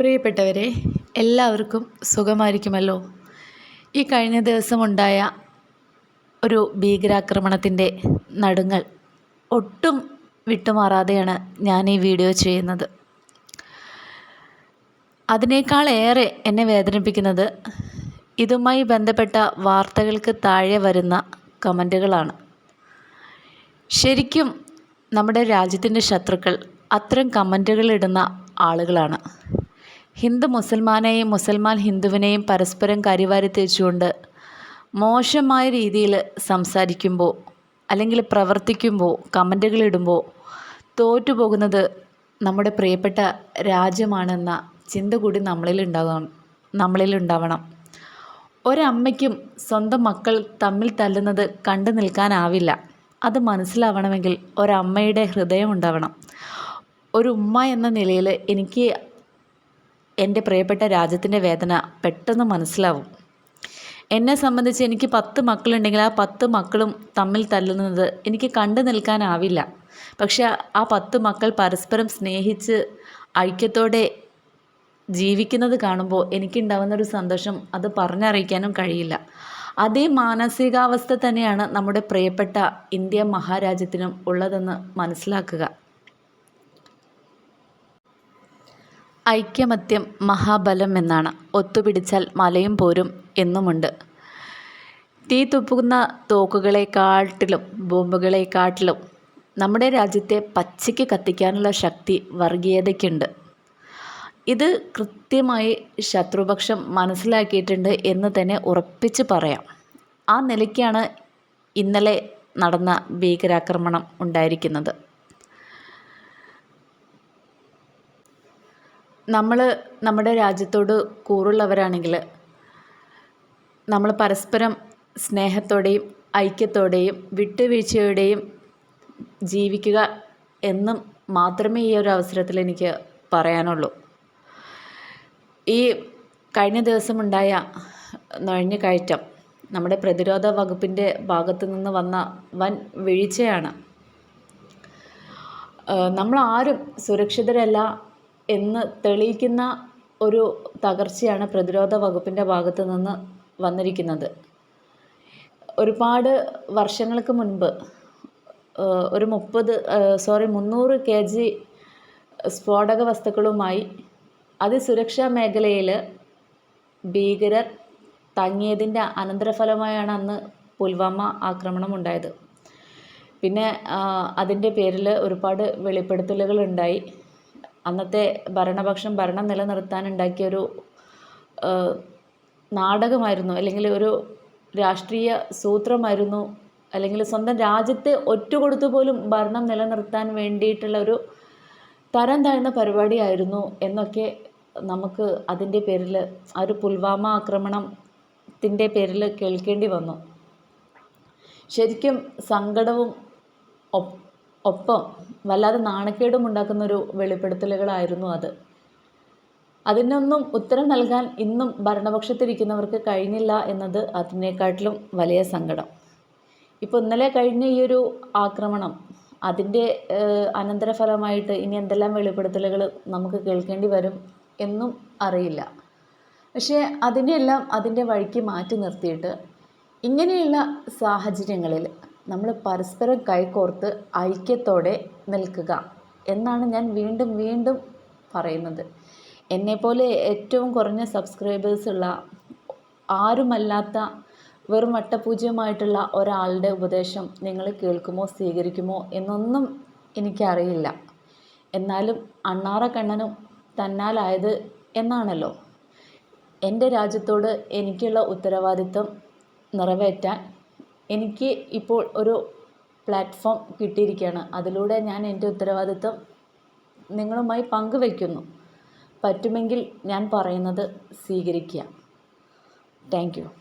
പ്രിയപ്പെട്ടവരെ എല്ലാവർക്കും സുഖമായിരിക്കുമല്ലോ? ഈ കഴിഞ്ഞ ദിവസമുണ്ടായ ഒരു ഭീകരാക്രമണത്തിന്റെ നടുങ്ങൾ ഒട്ടും വിട്ടുമാറാതെയാണ് ഞാൻ ഈ വീഡിയോ ചെയ്യുന്നത്. അതിനേക്കാളേറെ എന്നെ വേദനിപ്പിക്കുന്നത് ഇതുമായി ബന്ധപ്പെട്ട വാർത്തകൾക്ക് താഴെ വരുന്ന കമന്റുകളാണ്. ശരിക്കും നമ്മുടെ രാജ്യത്തിന്റെ ശത്രുക്കൾ അത്തരം കമന്റുകൾ ഇടുന്ന ആളുകളാണ്. ഹിന്ദു മുസൽമാനെയും മുസൽമാൻ ഹിന്ദുവിനെയും പരസ്പരം കരിവാരി തേച്ചുകൊണ്ട് മോശമായ രീതിയിൽ സംസാരിക്കുമ്പോൾ അല്ലെങ്കിൽ പ്രവർത്തിക്കുമ്പോൾ കമന്റുകളിടുമ്പോൾ തോറ്റുപോകുന്നത് നമ്മുടെ പ്രിയപ്പെട്ട രാജ്യമാണെന്ന ചിന്ത കൂടി നമ്മളിൽ ഉണ്ടാകണം നമ്മളിൽ ഉണ്ടാവണം. ഒരമ്മയ്ക്കും സ്വന്തം മക്കൾ തമ്മിൽ തല്ലുന്നത് കണ്ടു നിൽക്കാനാവില്ല. അത് മനസ്സിലാവണമെങ്കിൽ ഒരമ്മയുടെ ഹൃദയം ഉണ്ടാവണം. ഒരു ഉമ്മ എന്ന നിലയിൽ എനിക്ക് എന്റെ പ്രിയപ്പെട്ട രാജ്യത്തിന്റെ വേദന പെട്ടെന്ന് മനസ്സിലാവും. എന്നെ സംബന്ധിച്ച് എനിക്ക് പത്ത് മക്കളുണ്ടെങ്കിൽ ആ പത്ത് മക്കളും തമ്മിൽ തല്ലുന്നത് എനിക്ക് കണ്ടു നിൽക്കാനാവില്ല. പക്ഷെ ആ പത്ത് മക്കൾ പരസ്പരം സ്നേഹിച്ച് ഐക്യത്തോടെ ജീവിക്കുന്നത് കാണുമ്പോൾ എനിക്കുണ്ടാകുന്നൊരു സന്തോഷം അത് പറഞ്ഞറിയിക്കാനും കഴിയില്ല. അതേ മാനസികാവസ്ഥ തന്നെയാണ് നമ്മുടെ പ്രിയപ്പെട്ട ഇന്ത്യ മഹാരാജ്യത്തിനും ഉള്ളതെന്ന് മനസ്സിലാക്കുക. ഐക്യമത്യം മഹാബലം എന്നാണ്. ഒത്തുപിടിച്ചാൽ മലയും പോരും എന്നുമുണ്ട്. തീ തുപ്പുന്ന തോക്കുകളെക്കാട്ടിലും ബോംബുകളെക്കാട്ടിലും നമ്മുടെ രാജ്യത്തെ പച്ചയ്ക്ക് കത്തിക്കാനുള്ള ശക്തി വർഗീയതയ്ക്കുണ്ട്. ഇത് കൃത്യമായി ശത്രുപക്ഷം മനസ്സിലാക്കിയിട്ടുണ്ട് എന്ന് തന്നെ ഉറപ്പിച്ച് പറയാം. ആ നിലയ്ക്കാണ് ഇന്നലെ നടന്ന ഭീകരാക്രമണം ഉണ്ടായിരിക്കുന്നത്. നമ്മൾ നമ്മുടെ രാജ്യത്തോട് കൂറുള്ളവരാണെങ്കിൽ നമ്മൾ പരസ്പരം സ്നേഹത്തോടെയും ഐക്യത്തോടെയും വിട്ടുവീഴ്ചയോടെയും ജീവിക്കുക എന്നും മാത്രമേ ഈ ഒരു അവസരത്തിൽ എനിക്ക് പറയാനുള്ളൂ. ഈ കഴിഞ്ഞ ദിവസമുണ്ടായ നുഴഞ്ഞു കയറ്റം നമ്മുടെ പ്രതിരോധ വകുപ്പിന്റെ ഭാഗത്തു നിന്ന് വന്ന വൻ വീഴ്ചയാണ്. നമ്മളാരും സുരക്ഷിതരല്ല എന്ന് തെളിയിക്കുന്ന ഒരു തകർച്ചയാണ് പ്രതിരോധ വകുപ്പിന്റെ ഭാഗത്തു നിന്ന് വന്നിരിക്കുന്നത്. ഒരുപാട് വർഷങ്ങൾക്ക് മുൻപ് ഒരു മുപ്പത് സോറി മുന്നൂറ് കെ ജി സ്ഫോടക വസ്തുക്കളുമായി അതിസുരക്ഷാ മേഖലയിൽ ഭീകരർ തങ്ങിയതിന്റെ അനന്തരഫലമായാണ് അന്ന് പുൽവാമ ആക്രമണം ഉണ്ടായത് പിന്നെ അതിന്റെ പേരിൽ ഒരുപാട് വെളിപ്പെടുത്തലുകൾ ഉണ്ടായി. അന്നത്തെ ഭരണപക്ഷം ഭരണം നിലനിർത്താൻ ഉണ്ടാക്കിയ ഒരു നാടകമായിരുന്നു. അല്ലെങ്കിൽ ഒരു രാഷ്ട്രീയ സൂത്രമായിരുന്നു. അല്ലെങ്കിൽ സ്വന്തം രാജ്യത്തെ ഒറ്റുകൊടുത്തു പോലും ഭരണം നിലനിർത്താൻ വേണ്ടിയിട്ടുള്ള ഒരു തരം താഴ്ന്ന പരിപാടിയായിരുന്നു എന്നൊക്കെ നമുക്ക് അതിന്റെ പേരിൽ ആ ഒരു പുൽവാമ ആക്രമണത്തിന്റെ പേരിൽ കേൾക്കേണ്ടി വന്നു. ശരിക്കും സങ്കടവും ഒപ്പം വല്ലാതെ നാണക്കേടും ഉണ്ടാക്കുന്ന ഒരു വെളിപ്പെടുത്തലുകളായിരുന്നു അത്. അതിനൊന്നും ഉത്തരം നൽകാൻ ഇന്നും ഭരണപക്ഷത്തിരിക്കുന്നവർക്ക് കഴിഞ്ഞില്ല എന്നത് അതിനേക്കാട്ടിലും വലിയ സങ്കടം. ഇപ്പോൾ ഇന്നലെ കഴിഞ്ഞ ഈ ഒരു ആക്രമണം അതിന്റെ അനന്തരഫലമായിട്ട് ഇനി എന്തെല്ലാം വെളിപ്പെടുത്തലുകൾ നമുക്ക് കേൾക്കേണ്ടി വരും എന്നും അറിയില്ല. പക്ഷേ അതിനെയെല്ലാം അതിന്റെ വഴിക്ക് മാറ്റി നിർത്തിയിട്ട് ഇങ്ങനെയുള്ള സാഹചര്യങ്ങളിൽ നമ്മൾ പരസ്പരം കൈകോർത്ത് ഐക്യത്തോടെ നിൽക്കുക എന്നാണ് ഞാൻ വീണ്ടും വീണ്ടും പറയുന്നത്. എന്നെപ്പോലെ ഏറ്റവും കുറഞ്ഞ സബ്സ്ക്രൈബേഴ്സ് ഉള്ള ആരുമല്ലാത്ത വെറും വട്ടപൂജ്യമായിട്ടുള്ള ഒരാളുടെ ഉപദേശം നിങ്ങൾ കേൾക്കുമോ സ്വീകരിക്കുമോ എന്നൊന്നും എനിക്കറിയില്ല. എന്നാലും അണ്ണാറ കണ്ണനും തന്നാലായത് എന്നാണല്ലോ. എന്റെ രാജ്യത്തോട് എനിക്കുള്ള ഉത്തരവാദിത്വം നിറവേറ്റാൻ എനിക്ക് ഇപ്പോൾ ഒരു പ്ലാറ്റ്ഫോം കിട്ടിയിരിക്കുകയാണ്. അതിലൂടെ ഞാൻ എന്റെ ഉത്തരവാദിത്വം നിങ്ങളുമായി പങ്കുവയ്ക്കുന്നു. പറ്റുമെങ്കിൽ ഞാൻ പറയുന്നത് സ്വീകരിക്കുക. Thank you.